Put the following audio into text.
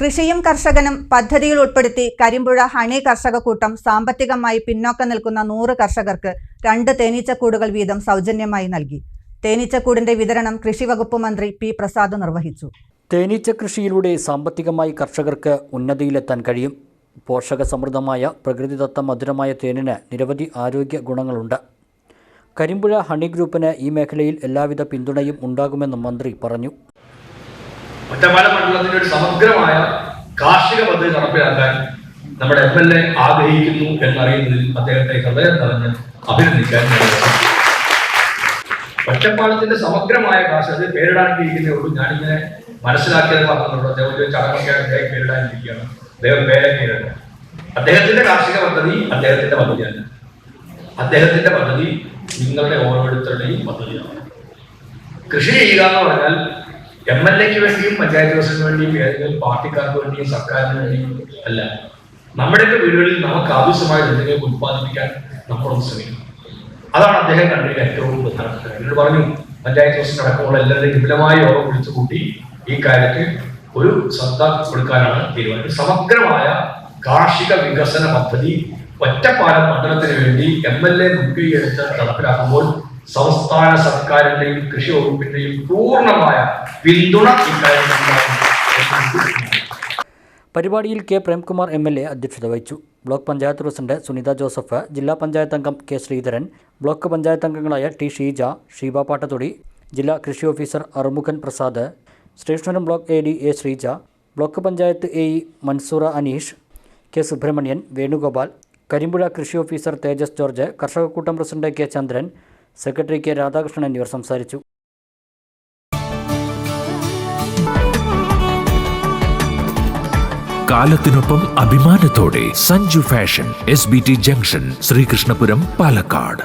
കൃഷിയും കർഷകനും പദ്ധതിയിൽ ഉൾപ്പെടുത്തി കരിമ്പുഴ ഹണി കർഷക കൂട്ടം സാമ്പത്തികമായി പിന്നോക്കം നിൽക്കുന്ന നൂറ് കർഷകർക്ക് രണ്ട് തേനീച്ചക്കൂടുകൾ വീതം സൗജന്യമായി നൽകി. തേനീച്ചക്കൂടിന്റെ വിതരണം കൃഷി വകുപ്പ് മന്ത്രി പി പ്രസാദ് നിർവഹിച്ചു. തേനീച്ച കൃഷിയിലൂടെ സാമ്പത്തികമായി കർഷകർക്ക് ഉന്നതിയിലെത്താൻ കഴിയും. പോഷക സമൃദ്ധമായ പ്രകൃതിദത്ത മധുരമായ തേനിന് നിരവധി ആരോഗ്യ ഗുണങ്ങളുണ്ട്. കരിമ്പുഴ ഹണി ഗ്രൂപ്പിന് ഈ മേഖലയിൽ എല്ലാവിധ പിന്തുണയും ഉണ്ടാകുമെന്നും മന്ത്രി പറഞ്ഞു. ഒറ്റപ്പാലം മണ്ഡലത്തിന്റെ ഒരു സമഗ്രമായ കാർഷിക പദ്ധതി നടപ്പിലാക്കാൻ നമ്മുടെ എം എൽ എ ആഗ്രഹിക്കുന്നു എന്നറിയുന്നതിൽ അദ്ദേഹത്തെ ഹൃദയം നിറഞ്ഞ് അഭിനന്ദിക്കാൻ ഒറ്റപ്പാലത്തിന്റെ സമഗ്രമായ കാർഷിക അത് പേരിടാനിരിക്കുന്നേ ഉള്ളൂ. ഞാനിങ്ങനെ മനസ്സിലാക്കിയത് പറഞ്ഞുള്ളൂ അദ്ദേഹം ചടങ്ങൊക്കെ പേരിടാനിരിക്കുകയാണ്. അദ്ദേഹം പേരെ പേരൊക്കെയാണ് അദ്ദേഹത്തിന്റെ കാർഷിക പദ്ധതി അദ്ദേഹത്തിന്റെ പദ്ധതിയാണ് അദ്ദേഹത്തിന്റെ പദ്ധതി നിങ്ങളുടെ ഓരോരുത്തരുടെയും പദ്ധതിയാണ്. കൃഷി ചെയ്യുക എന്ന് പറഞ്ഞാൽ എം എൽ എക്ക് വേണ്ടിയും പഞ്ചായത്ത് പ്രസിഡന്റിന് വേണ്ടിയും ഏതെങ്കിലും പാർട്ടിക്കാർക്ക് വേണ്ടിയും സർക്കാരിന് വേണ്ടിയും അല്ല. നമ്മുടെയൊക്കെ വീടുകളിൽ നമുക്ക് ആവശ്യമായ എന്തെങ്കിലും ഉത്പാദിപ്പിക്കാൻ നമ്മളൊന്ന് ശ്രമിക്കണം. അതാണ് അദ്ദേഹം കണ്ടതിൽ ഏറ്റവും പ്രധാനപ്പെട്ടത് എന്നോട് പറഞ്ഞു പഞ്ചായത്ത് പ്രസിഡന്റ് അടക്കമുള്ള എല്ലാവരെയും വിപുലമായ യോഗം വിളിച്ചു കൂട്ടി ഈ കാര്യത്തിൽ ഒരു ശ്രദ്ധ കൊടുക്കാനാണ് തീരുമാനം. സമഗ്രമായ കാർഷിക വികസന പദ്ധതി ഒറ്റപ്പാലം മണ്ഡലത്തിന് വേണ്ടി എം എൽ എ മുൻകൈയെടുത്ത് നടപ്പിലാക്കുമ്പോൾ സംസ്ഥാന സർക്കാരിന്റെയും കൃഷി വകുപ്പിന്റെയും പൂർണമായ പിന്തുണ പരിപാടിയിൽ K Premkumar M L A അധ്യക്ഷത വഹിച്ചു. Block panchayat president Sunitha Joseph ജില്ലാ പഞ്ചായത്ത് അംഗം കെ ശ്രീധരൻ ബ്ലോക്ക് പഞ്ചായത്ത് അംഗങ്ങളായ ടി ഷീജ ഷീബ പാട്ടത്തൊടി ജില്ലാ കൃഷി officer Arumukhan Prasad സ്റ്റേഷനരം block A D A Sreeja block panchayat A E Mansoora Aneesh K Subramanian Venugopal Karimpuzha കൃഷി officer Thejas George കർഷകക്കൂട്ടം president K Chandran secretary K Radhakrishnan എന്നിവർ സംസാരിച്ചു. കാലത്തിനൊപ്പം അഭിമാനത്തോടെ Sanju fashion S B T junction Sreekrishnapuram Palakkad.